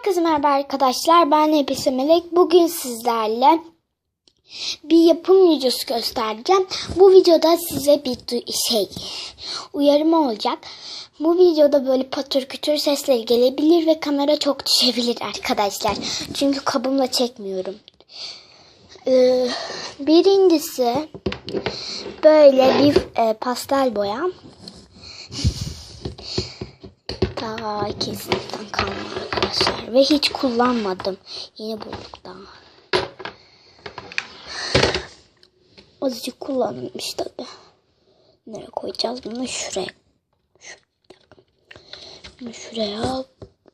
Herkese merhaba arkadaşlar. Ben Hepsi Melek. Bugün sizlerle bir yapım videosu göstereceğim. Bu videoda size bir şey uyarım olacak. Bu videoda böyle patır kütür sesler gelebilir ve kamera çok düşebilir arkadaşlar. Çünkü kabımla çekmiyorum. Ee, birincisi böyle bir e, pastel boya. İki sınıftan kalma arkadaşlar. Ve hiç kullanmadım. Yeni bulduk daha. Azıcık kullanılmış tabi. Nereye koyacağız bunu? Şuraya. Bunu şuraya.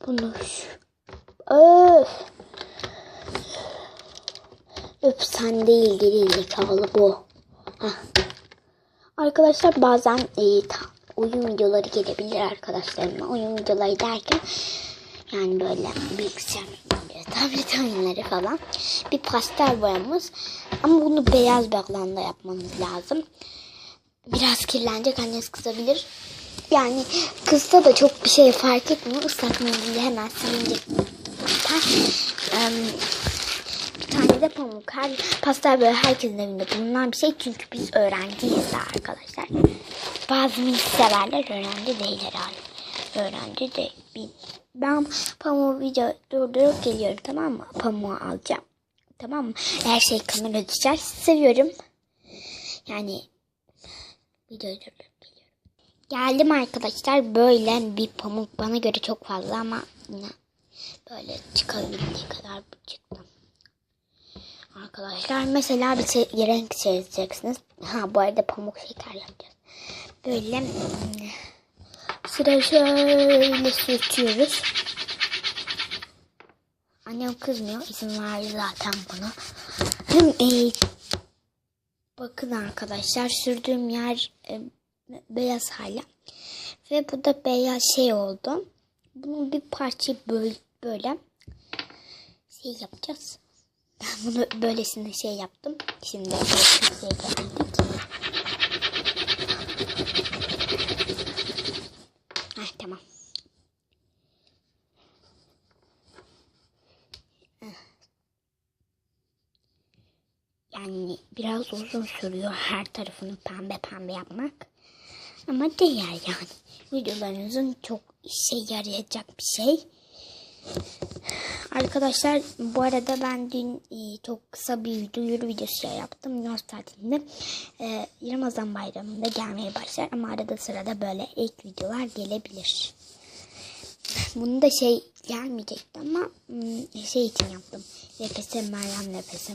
Bunu şu. Öf. Öf sen değil geri zekalı bu. Hah. Arkadaşlar bazen e, ta- oyun videoları gelebilir arkadaşlarıma. Oyun videoları derken yani böyle bilgisayar tablet oyunları falan. Bir pastel boyamız. Ama bunu beyaz bir alanda yapmanız lazım. Biraz kirlenecek anneniz kızabilir. Yani kızsa da çok bir şey fark etmiyor. Islak hemen silinecek. Zaten, em, bir tane de pamuk. Her, pastel böyle herkesin evinde bulunan bir şey. Çünkü biz öğrenciyiz de arkadaşlar. Bazı severler öğrenci değil herhalde. Öğrenci değil. Biz- Ben pamuğu video durdurup geliyorum tamam mı? Pamuğu alacağım. Tamam mı? Her şey kamera düşer. Seviyorum. Yani videoyu durdurup geliyorum. Geldim arkadaşlar. Böyle bir pamuk bana göre çok fazla ama yine böyle çıkabildiği kadar çıktım. Arkadaşlar mesela bir şey, renk çizeceksiniz. Ha bu arada pamuk şeker yapacağız. Böyle hmm, sıra şöyle sürtüyoruz. Annem kızmıyor. izin verdi zaten buna. Hem e, bakın arkadaşlar sürdüğüm yer e, beyaz hala. Ve bu da beyaz şey oldu. Bunun bir parça böyle, böyle şey yapacağız. Ben bunu böylesine şey yaptım. Şimdi şey geldik. Heh, tamam. Heh. Yani biraz uzun sürüyor her tarafını pembe pembe yapmak. Ama değer yani. Videolarınızın çok işe yarayacak bir şey. Arkadaşlar bu arada ben dün e, çok kısa bir duyuru videosu yaptım. Yaz tatilinde. E, Ramazan bayramında gelmeye başlar ama arada sırada böyle ek videolar gelebilir. Bunu da şey gelmeyecekti ama hmm, şey için yaptım. LPS Meryem LPS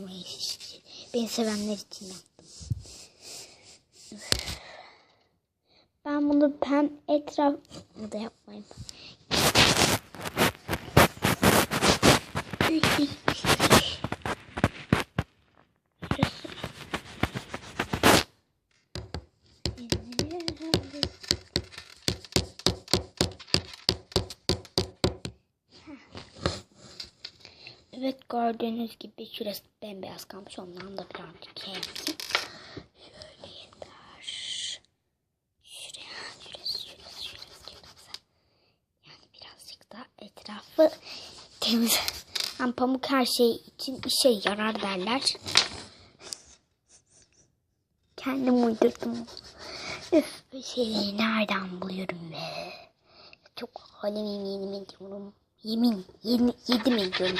Beni sevenler için yaptım. Ben bunu pem etrafında yapmayayım. Evet gördüğünüz gibi şurası bembeyaz kalmış. Ondan da birazcık şey yapayım. Şöyle yeter. Şuraya, şurası, şurası, şurası, şurası. Yani birazcık da etrafı temiz. Yani pamuk her şey için işe yarar derler. Kendim uydurdum. Üf bir şeyi nereden buluyorum be. Çok halim yemin ediyorum. Yemin, yemin, yedim ediyorum.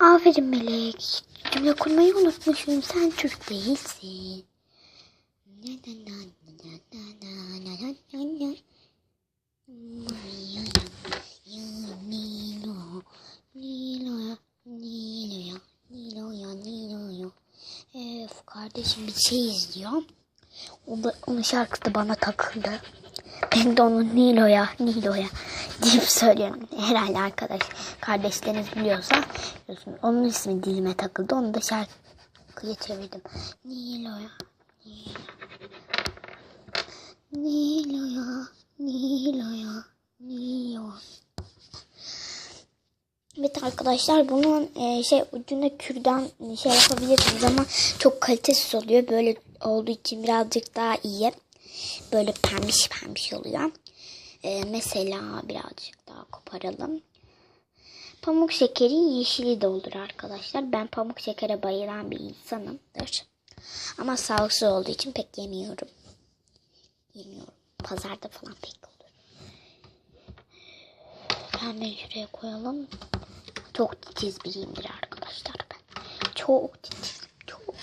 Aferin Melek. Cümle kurmayı unutmuşum. Sen Türk değilsin. Kardeşim bir şey izliyor. O da, onun şarkısı da bana takıldı. Ben de onu Nilo'ya, Nilo'ya deyip söylüyorum. Herhalde arkadaş, kardeşleriniz biliyorsa biliyorsun. Onun ismi dilime takıldı. Onu da şarkıya çevirdim. Nilo'ya, Nilo'ya, Nilo'ya, Nilo. Evet arkadaşlar bunun e, şey ucunda kürdan şey yapabilirsiniz ama çok kalitesiz oluyor. Böyle olduğu için birazcık daha iyi. Böyle pembiş pembiş oluyor. E, mesela birazcık daha koparalım. Pamuk şekerin yeşili de olur arkadaşlar. Ben pamuk şekere bayılan bir insanımdır. Ama sağlıksız olduğu için pek yemiyorum. Yemiyorum. Pazarda falan pek olur. Hemen şuraya koyalım. Çok titiz biriyimdir arkadaşlar ben. Çok titiz. Çok.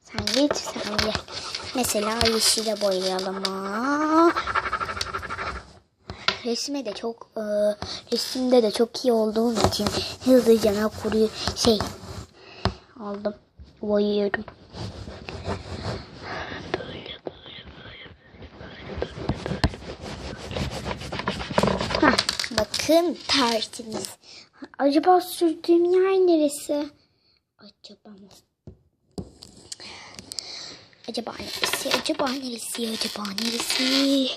Sen git sen gel. Mesela yeşile boyayalım. Aa. Resme de çok e, resimde de çok iyi olduğum için hızlıca kuruyor şey aldım boyuyorum. Bakın tertemiz. Acaba sürdüğüm yer neresi? Acaba mı? Acaba neresi? Acaba neresi? Acaba neresi?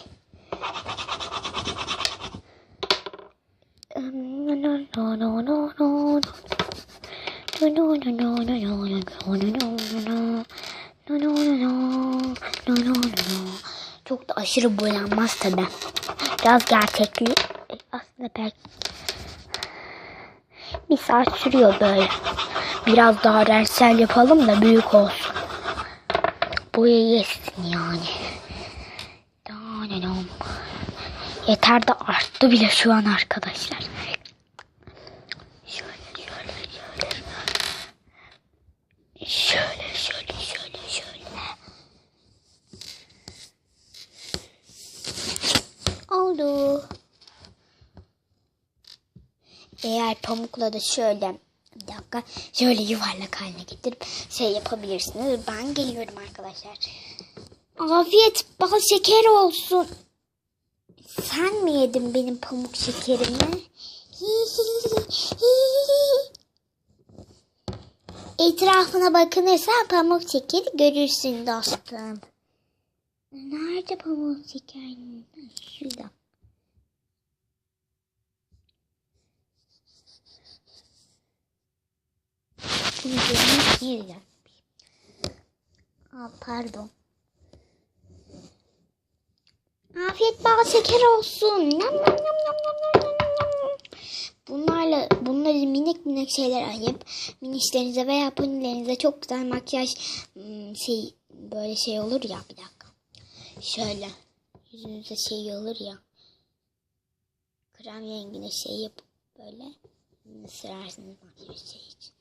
Çok da aşırı boyanmaz tabi. Biraz gerçekli. Aslında pek bir saat sürüyor böyle. Biraz daha renksel yapalım da büyük olsun. Boya yesin yani. Yeter de arttı bile şu an arkadaşlar. Şöyle şöyle şöyle. Şöyle şöyle şöyle şöyle. Oldu. Eğer pamukla da şöyle bir dakika şöyle yuvarlak haline getirip şey yapabilirsiniz. Ben geliyorum arkadaşlar. Afiyet bal şeker olsun. Sen mi yedin benim pamuk şekerimi? Etrafına bakınırsan pamuk şekeri görürsün dostum. Nerede pamuk şeker? Şurada. Görmek niye gelmiyor? Aa, pardon. Afiyet bal şeker olsun. Nam nam nam nam nam nam nam. Bunlarla bunları minik minik şeyler ayıp minişlerinize veya ponilerinize çok güzel makyaj hmm, şey böyle şey olur ya bir dakika. Şöyle yüzünüze şey olur ya. Krem rengine şey yapıp böyle sürersiniz makyaj şey için.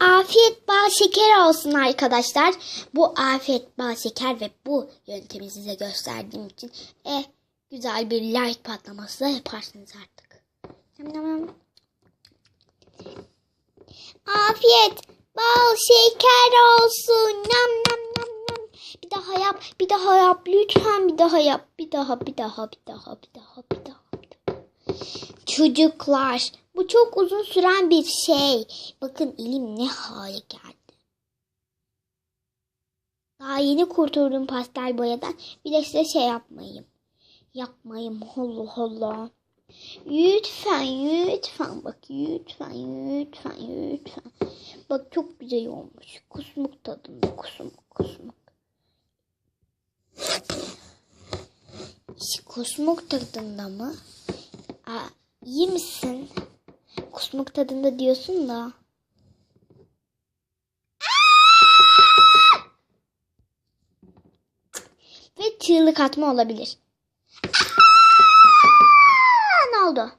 Afiyet bal şeker olsun arkadaşlar. Bu afiyet bal şeker ve bu yöntemi size gösterdiğim için e, güzel bir like patlaması da yaparsınız artık. Afiyet bal şeker olsun. Nam nam nam nam. Bir daha yap, bir daha yap. Lütfen bir daha yap. Bir daha, bir daha, bir daha, bir daha, bir daha. Çocuklar, bu çok uzun süren bir şey. Bakın elim ne hale geldi. Daha yeni kurtuldum pastel boyadan. Bir de size şey yapmayayım. Yapmayayım. Allah Allah. Lütfen, lütfen bak lütfen, lütfen, lütfen. Bak çok güzel olmuş. Kusmuk tadında, kusmuk, kusmuk. Kusmuk tadında mı? Aa, iyi misin? Kusmuk tadında diyorsun da. Ve çığlık atma olabilir. ne oldu?